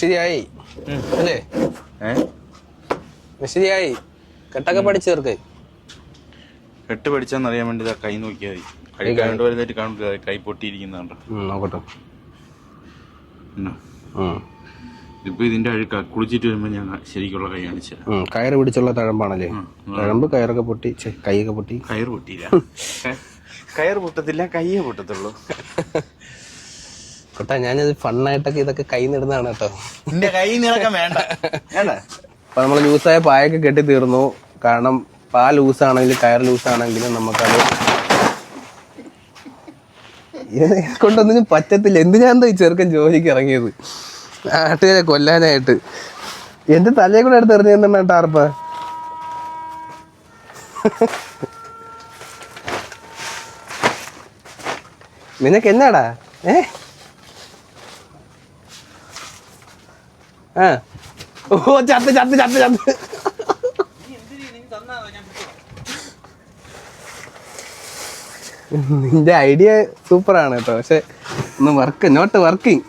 ശരിയായി. അല്ലേ? ഏ? ശരിയായി. കെട്ടൊക്കെ പഠിച്ചു തീർക്ക് കെട്ട് പഠിച്ചാന്നറിയാൻ വേണ്ടി കൈ നോക്കിയാൽ മതി. കഴിക്കാണ്ട് വലുതായിട്ട് കാണില്ല കൈ പൊട്ടിയിരിക്കുന്നുണ്ടോ നോക്കട്ടെ. ഇതിപ്പോ ഇതിന്റെ അഴുക്ക കുളിച്ചിട്ട് വരുമ്പോ ഞാൻ ശരിക്കുള്ള കൈ കയറ് പിടിച്ചുള്ള തഴമ്പാണല്ലേ? തഴമ്പ് കയറൊക്കെ പൊട്ടി. കൈയൊക്കെ പൊട്ടി. കയറ് പൊട്ടിയില്ല. കയറ് പൊട്ടത്തില്ല കയ്യേ പൊട്ടത്തുള്ളൂ. കേട്ടാ ഞാനിത് ഫണ്ണായിട്ടൊക്കെ ഇതൊക്കെ കൈ നിടുന്നതാണ് കേട്ടോ. എന്റെ കൈ നിറക്കം വേണ്ട. വേണ്ട. അപ്പൊ നമ്മൾ ലൂസായ പായൊക്കെ കെട്ടി തീർന്നു. കാരണം പാ ലൂസ് ലൂസാണെങ്കിലും കയർ ലൂസാണെങ്കിലും നമുക്കത് കൊണ്ടൊന്നും പറ്റത്തില്ല. ഞാൻ ഈ ചെറുക്കൻ ജോലിക്ക് ഇറങ്ങിയത്? നാട്ടുകാരെ കൊല്ലാനായിട്ട്. എന്റെ തലയെ കൂടെ എടുത്ത് എറിഞ്ഞു തന്നെ ടാർപ്പ നിനക്ക് എന്നാടാ? ഏ? ഓ ചത്ത് ചത്ത് ചത്ത് ചത്ത്. നിന്റെ ഐഡിയ സൂപ്പറാണ് കേട്ടോ. പക്ഷെ ഒന്ന് വർക്ക് നോട്ട് വർക്കിംഗ്